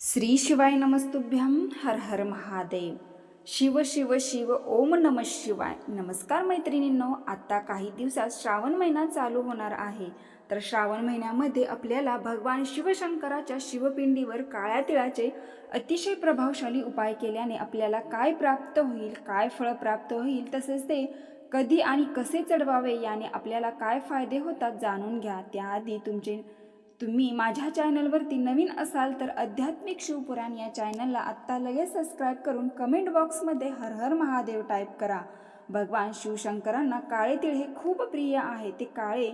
श्री शिवाय नमस्तुभ्यम हर हर महादेव. शिव शिव शिव ओम नम शिवाय. नमस्कार मैत्रिणींनो आत्ता काही दिवसात श्रावण महिना चालू होणार आहे. तर श्रावण महिन्यामध्ये आपल्याला भगवान शिवशंकराच्या शिवपिंडीवर काळ्या तिळाचे अतिशय प्रभावशाली उपाय केल्याने आपल्याला काय प्राप्त होईल काय फळ प्राप्त होईल तसेच ते कधी आणि कसे चढवावे याने आपल्याला काय फायदे होतात जाणून घ्या. त्याआधी तुमचे तुम्ही माझ्या चॅनलवरती नवीन असाल तर आध्यात्मिक शिवपुराण या चॅनलला आत्ता लगेच सबस्क्राईब करून कमेंट बॉक्समध्ये हर हर महादेव टाईप करा. भगवान शिवशंकरांना काळे तीळ हे खूप प्रिय आहे. ते काळे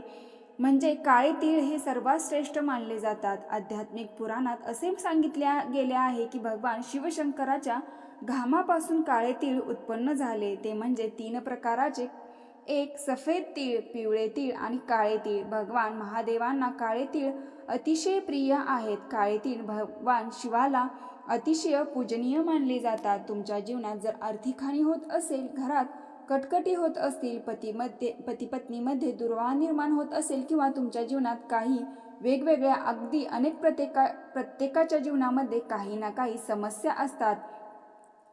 म्हणजे काळे तीळ हे सर्वात श्रेष्ठ मानले जातात. आध्यात्मिक पुराणात असे सांगितले गेले आहे की भगवान शिवशंकराच्या घामापासून काळे तीळ उत्पन्न झाले. ते म्हणजे तीन प्रकाराचे. एक सफेद तीळ पिवळे तीळ आणि काळे तीळ. भगवान महादेवांना काळे तीळ अतिशय प्रिय आहेत. काळे तीळ भगवान शिवाला अतिशय पूजनीय मानले जातात. तुमच्या जीवनात जर आर्थिक हानी होत असेल घरात कटकटी होत असतील पतीमध्ये पतीपत्नीमध्ये दुर्वा निर्माण होत असेल किंवा तुमच्या जीवनात काही वेगवेगळ्या अगदी अनेक प्रत्येका प्रत्येकाच्या जीवनामध्ये काही ना काही समस्या असतात.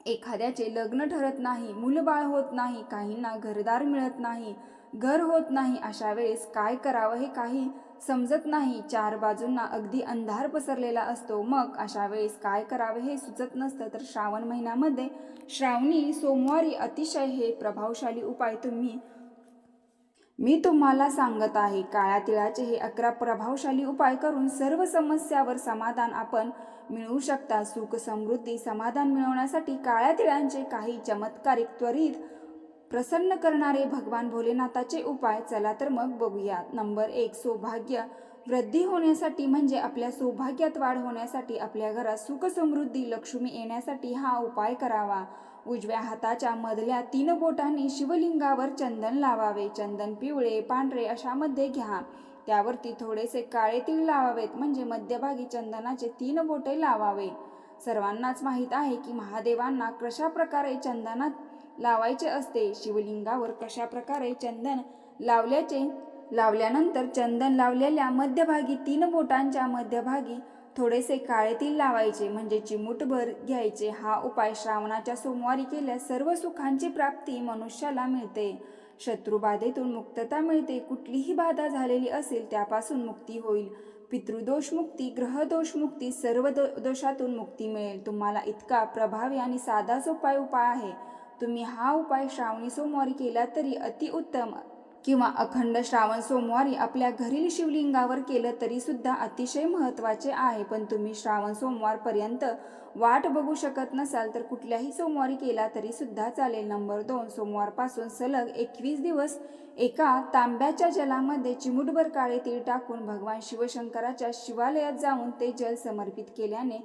एखाद्याचे लग्न ठरत नाही मुलबाळ होत नाही काहींना घरदार मिळत नाही घर होत नाही अशा वेळेस काय करावं हे काही समजत नाही. चार बाजूंना अगदी अंधार पसरलेला असतो. मग अशा वेळेस काय करावे हे सुचत नसतं. तर श्रावण महिन्यामध्ये श्रावणी सोमवारी अतिशय हे प्रभावशाली उपाय तुम्ही मी तुम्हाला सांगत आहे. काळ्या तिळाचे हे अकरा प्रभावशाली उपाय करून सर्व समस्यावर समाधान आपण मिळवू शकता. सुख समृद्धी समाधान मिळवण्यासाठी काळ्या तिळांचे काही चमत्कारिक त्वरित प्रसन्न करणारे भगवान भोलेनाथाचे उपाय चला तर मग बघूया. नंबर एक सौभाग्य. वृद्धी होण्यासाठी म्हणजे आपल्या सौभाग्यात वाढ होण्यासाठी आपल्या घरात सुखसमृद्धी लक्ष्मी येण्यासाठी हा उपाय करावा. उजव्या हाताच्या मधल्या तीन बोटांनी शिवलिंगावर चंदन लावावे. चंदन पिवळे पांढरे अशामध्ये घ्या. त्यावरती थोडेसे काळे तीळ लावावेत म्हणजे मध्यभागी चंदनाचे तीन बोटे लावावे. सर्वांनाच माहीत आहे की महादेवांना कशा प्रकारे चंदनात लावायचे असते. शिवलिंगावर कशा प्रकारे चंदन लावल्याचे लावल्यानंतर चंदन लावलेल्या मध्यभागी तीन बोटांच्या मध्यभागी थोडेसे काळे तीळ लावायचे. म्हणजे चिमूटभर घ्यायचे. हा उपाय श्रावणाच्या सोमवारी केल्यास सर्व सुखांची प्राप्ती मनुष्याला मिळते. शत्रुबाधेतून मुक्तता मिळते. कुठलीही बाधा झालेली असेल त्यापासून मुक्ती होईल. पितृदोष मुक्ती ग्रहदोष मुक्ती सर्व दो दोषातून मुक्ती मिळेल. तुम्हाला इतका प्रभावी आणि साधा उपाय उपाय आहे. तुम्ही हा उपाय श्रावणी सोमवारी केला तरी अतिउत्तम किंवा अखंड श्रावण सोमवारी आपल्या घरील शिवलिंगावर केलं तरी सुद्धा अतिशय महत्त्वाचे आहे. पण तुम्ही श्रावण सोमवारपर्यंत वाट बघू शकत नसाल तर कुठल्याही सोमवारी केला तरी सुद्धा चालेल. नंबर दोन सोमवारपासून सलग एकवीस दिवस एका तांब्याच्या जलामध्ये चिमुटभर काळे तीळ टाकून भगवान शिवशंकराच्या शिवालयात जाऊन ते जल समर्पित केल्याने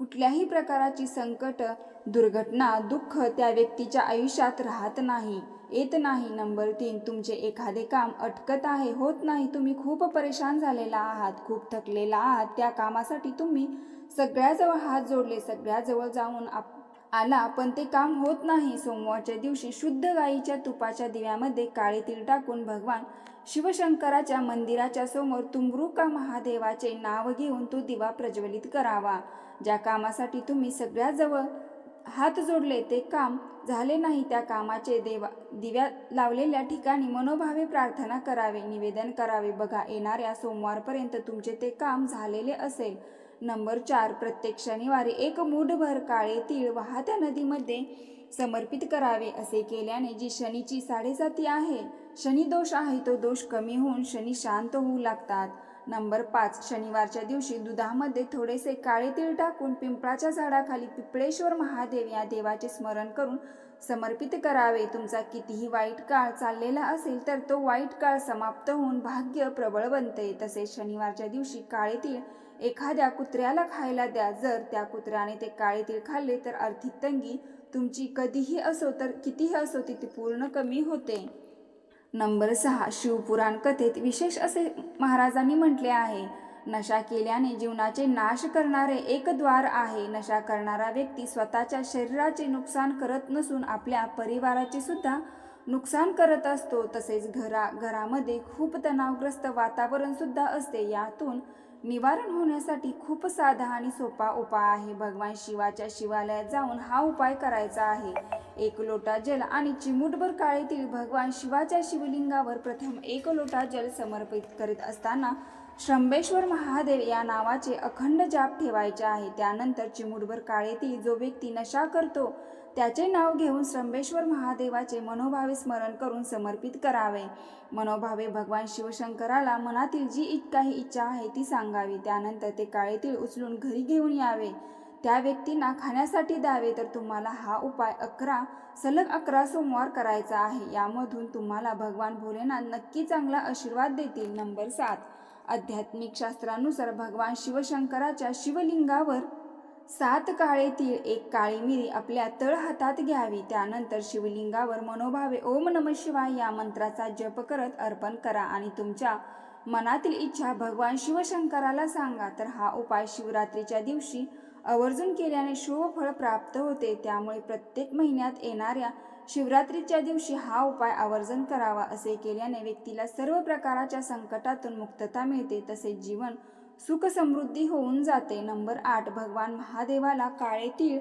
कुठल्याही प्रकाराची संकट दुर्घटना दुःख त्या व्यक्तीच्या आयुष्यात राहत नाही येत नाही. नंबर तीन तुमचे एखादे काम अटकत आहे होत नाही तुम्ही खूप परेशान झालेला आहात खूप थकलेला आहात त्या कामासाठी तुम्ही सगळ्याजवळ हात जोडले सगळ्याजवळ जाऊन आप आला पण ते काम होत नाही. सोमवारच्या दिवशी शुद्ध गाईच्या तुपाच्या दिव्यामध्ये काळे तीळ टाकून भगवान शिवशंकराच्या मंदिराच्या समोर तुंबरुका महादेवाचे नाव घेऊन तो दिवा प्रज्वलित करावा. ज्या कामासाठी तुम्ही सगळ्याजवळ हात जोडले ते काम झाले नाही. त्या कामाचे देवा दिव्या लावलेल्या ठिकाणी मनोभावे प्रार्थना करावे निवेदन करावे. बघा येणाऱ्या सोमवारपर्यंत तुमचे ते काम झालेले असेल. नंबर चार प्रत्येक शनिवारी एक मूठभर काळे तीळ वाहत्या नदीमध्ये समर्पित करावे असे केल्याने जी शनीची साडेसाती आहे शनी दोष आहे तो दोष कमी होऊन शनी शांत होऊ लागतात. नंबर पाच शनिवारच्या दिवशी दुधामध्ये थोडेसे काळे तीळ टाकून पिंपळाच्या झाडाखाली पिपळेश्वर महादेव या देवाचे स्मरण करून समर्पित करावे. तुमचा कितीही वाईट काळ चाललेला असेल तर तो वाईट काळ समाप्त होऊन भाग्य प्रबळ बनते. तसेच शनिवारच्या दिवशी काळे तीळ एखाद्या कुत्र्याला खायला द्या. जर त्या कुत्र्याने ते काळे तीळ खाल्ले तर आर्थिक तंगी. तुमची कधीही असो तर कितीही असो ती पूर्ण कमी होते. नंबर सहा. शिवपुराण कथेत विशेष असे महाराजांनी म्हटले आहे. नशा केल्याने जीवनाचे नाश करणारे एक द्वार आहे. नशा करणारा व्यक्ती स्वतःच्या शरीराचे नुकसान करत नसून आपल्या परिवाराचे सुद्धा नुकसान करत असतो तसेच घरा घरामध्ये खूप तणावग्रस्त वातावरण सुद्धा असते. यातून निवारण होण्यासाठी खूप साधा आणि सोपा उपाय आहे. भगवान शिवाच्या शिवालयात जाऊन हा उपाय करायचा आहे. एक लोटा जल आणि चिमूटभर काळेतील भगवान शिवाच्या शिवलिंगावर प्रथम एक लोटा जल समर्पित करीत असताना श्रंबेश्वर महादेव या नावाचे अखंड जाप ठेवायचे आहे. त्यानंतर चिमूटभर काळेतील जो व्यक्ती नशा करतो त्याचे नाव घेऊन श्रंबेश्वर महादेवाचे मनोभावे स्मरण करून समर्पित करावे. मनोभावे भगवान शिवशंकराला मनातील जी काही इच्छा आहे ती सांगावी. त्यानंतर ते काळेतील उचलून घरी घेऊन यावे. त्या व्यक्तींना खाण्यासाठी द्यावे. तर तुम्हाला हा उपाय अकरा सलग अकरा सोमवार करायचा आहे. यामधून तुम्हाला भगवान भोलेनाथ नक्की चांगला आशीर्वाद देतील. नंबर सात. आध्यात्मिक शास्त्रानुसार भगवान शिवशंकराच्या शिवलिंगावर सात काळे तीळ एक काळी मिरी आपल्या तळ हातात घ्यावी. त्यानंतर शिवलिंगावर मनोभावे ओम नम शिवाय या मंत्राचा जप करत अर्पण करा आणि तुमच्या मनातील इच्छा भगवान शिवशंकराला सांगा. तर हा उपाय शिवरात्रीच्या दिवशी आवर्जून केल्याने शुभ फळ प्राप्त होते. त्यामुळे प्रत्येक महिन्यात येणाऱ्या शिवरात्रीच्या दिवशी हा उपाय आवर्जून करावा असे केल्याने व्यक्तीला सर्व प्रकारच्या संकटातून मुक्तता मिळते. तसेच जीवन सुख समृद्धी होऊन जाते. नंबर आठ भगवान महादेवाला काळे तीळ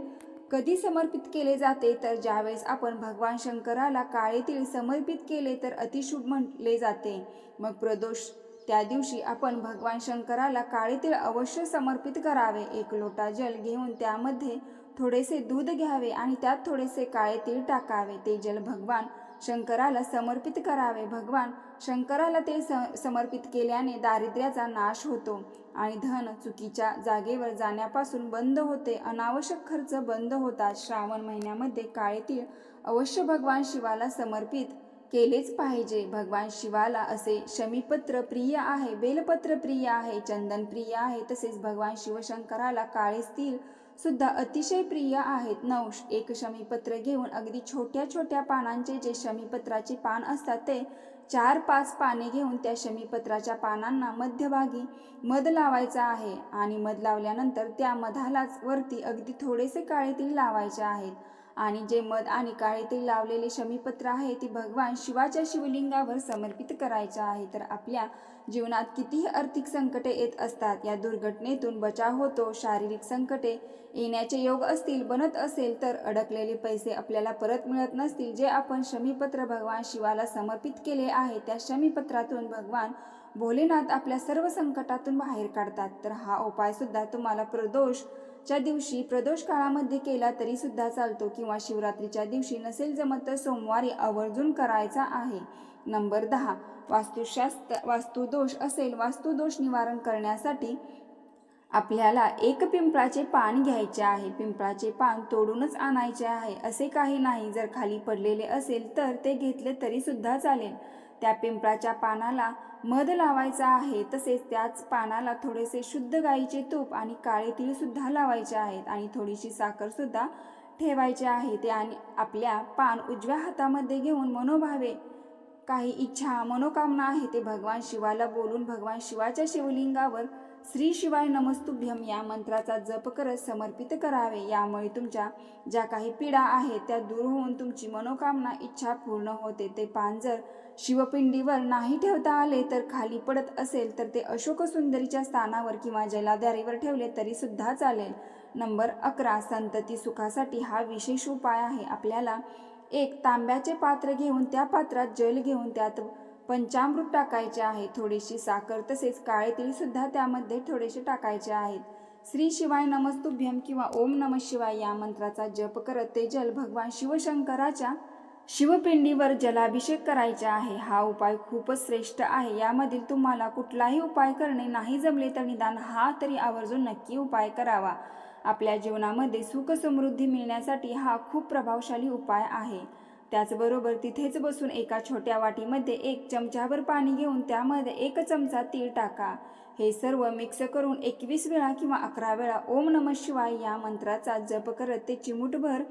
कधी समर्पित केले जाते? तर ज्यावेळेस आपण भगवान शंकराला काळे तीळ समर्पित केले तर अतिशुभ म्हटले जाते. मग प्रदोष त्या दिवशी आपण भगवान शंकराला काळे तीळ अवश्य समर्पित करावे. एक लोटा जल घेऊन त्यामध्ये थोडेसे दूध घ्यावे आणि त्यात थोडेसे काळे तीळ टाकावे. ते जल भगवान शंकराला समर्पित करावे. भगवान शंकराला ते स समर्पित केल्याने दारिद्र्याचा नाश होतो आणि धन चुकीच्या जागेवर जाण्यापासून बंद होते. अनावश्यक खर्च बंद होतात. श्रावण महिन्यामध्ये काळे तीळ अवश्य भगवान शिवाला समर्पित केलेच पाहिजे. भगवान शिवाला असे शमीपत्र प्रिय आहे बेलपत्र प्रिय आहे चंदन प्रिय आहे तसेच भगवान शिवशंकराला काळे तीळ सुद्धा अतिशय प्रिय आहेत. नौश एक शमीपत्र घेऊन अगदी छोट्या छोट्या पानांचे जे शमीपत्राचे पान असतात ते चार पाच पाने घेऊन त्या शमीपत्राच्या पानांना मध्यभागी मध लावायचा आहे आणि मध लावल्यानंतर त्या मधालाच वरती अगदी थोडेसे काळेतील लावायचे आहेत. आणि जे मध आणि काळेतील लावलेले शमीपत्र आहे ती भगवान शिवाच्या शिवलिंगावर समर्पित करायचे आहे. तर आपल्या जीवनात कितीही आर्थिक संकटे येत असतात या दुर्घटनेतून बचाव होतो शारीरिक संकटे येण्याचे योग असतील बनत असेल तर अडकलेले पैसे आपल्याला परत मिळत नसतील. जे आपण शमीपत्र भगवान शिवाला समर्पित केले आहे त्या शमीपत्रातून भगवान भोलेनाथ आपल्या सर्व संकटातून बाहेर काढतात. तर हा उपाय सुद्धा तुम्हाला प्रदोष च्या दिवशी प्रदोष काळामध्ये केला तरी सुद्धा चालतो किंवा शिवरात्रीच्या दिवशी नसेल जमत तर सोमवारी आवर्जून करायचा आहे. नंबर दहा वास्तुशास्त्र वास्तुदोष असेल वास्तुदोष निवारण करण्यासाठी आपल्याला एक पिंपळाचे पान घ्यायचे आहे. पिंपळाचे पान तोडूनच आणायचे आहे. असे काही नाही. जर खाली पडलेले असेल तर ते घेतले तरी सुद्धा चालेल. त्या पिंपळाच्या पानाला मध लावायचा आहे. तसेच त्याच पानाला थोडेसे शुद्ध गाईचे तूप आणि काळे तीळ सुद्धा लावायचे आहेत आणि थोडीशी साखर सुद्धा ठेवायचे आहे. ते आणि आपल्या पान उजव्या हातामध्ये घेऊन मनोभावे काही इच्छा मनोकामना आहे ते भगवान शिवाला बोलून भगवान शिवाच्या शिवलिंगावर श्री शिवाय नमस्तुभ्यम या मंत्राचा जप करत समर्पित करावे. यामुळे तुमच्या ज्या काही पीडा आहेत त्या दूर होऊन तुमची मनोकामना इच्छा पूर्ण होते. ते पान जर शिवपिंडीवर नाही ठेवता आले तर खाली पडत असेल तर ते अशोक सुंदरीच्या स्थानावर किंवा जलाधारीवर ठेवले तरी सुद्धा चालेल. नंबर अकरा संतती सुखासाठी हा विशेष उपाय आहे. आपल्याला एक तांब्याचे पात्र घेऊन त्या पात्रात जल घेऊन त्यात पंचामृत टाकायचे आहे थोडीशी साखर तसेच काळे तीळ सुद्धा त्यामध्ये थोडेसे टाकायचे आहेत. श्री शिवाय नमस्तुभ्यम किंवा ओम नम शिवाय या मंत्राचा जप करत ते जल भगवान शिवशंकराच्या शिवपिंडीवर जलाभिषेक करायचा आहे. हा उपाय खूपच श्रेष्ठ आहे. यामधील तुम्हाला कुठलाही उपाय करणे नाही जमले तर निदान हा तरी आवर्जून नक्की उपाय करावा. आपल्या जीवनामध्ये सुख समृद्धी मिळण्यासाठी हा खूप प्रभावशाली उपाय आहे. त्याचबरोबर तिथेच बसून एका छोट्या वाटीमध्ये एक चमचाभर पाणी घेऊन त्यामध्ये एक चमचा तीळ टाका. हे सर्व मिक्स करून एकवीस वेळा किंवा अकरा वेळा ओम नम शिवाय या मंत्राचा जप करत ते चिमूटभर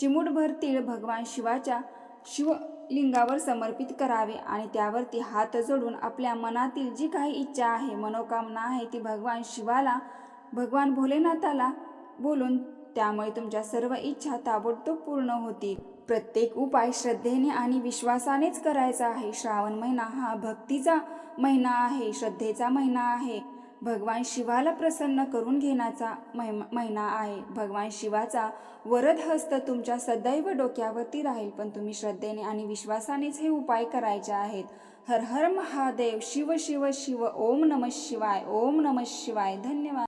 चिमूटभर तीळ भगवान शिवाच्या शिवलिंगावर समर्पित करावे आणि त्यावरती हात जोडून आपल्या मनातील जी काही इच्छा आहे मनोकामना आहे ती भगवान शिवाला भगवान भोलेनाथाला बोलून त्यामुळे तुमच्या सर्व इच्छा ताबडतोब पूर्ण होतील. प्रत्येक उपाय श्रद्धेने आणि विश्वासानेच करायचा आहे. श्रावण महिना हा भक्तीचा महिना आहे श्रद्धेचा महिना आहे. भगवान शिवाला प्रसन्न करून घेण्याचा महिना आहे. भगवान शिवाचा वरद हस्त तुमच्या सदैव डोक्यावरती राहील पण तुम्ही श्रद्धेने आणि विश्वासानेच हे उपाय करायचे आहेत. हर हर महादेव शिव शिव शिव ओम नम शिवाय ओम नम शिवाय. धन्यवाद.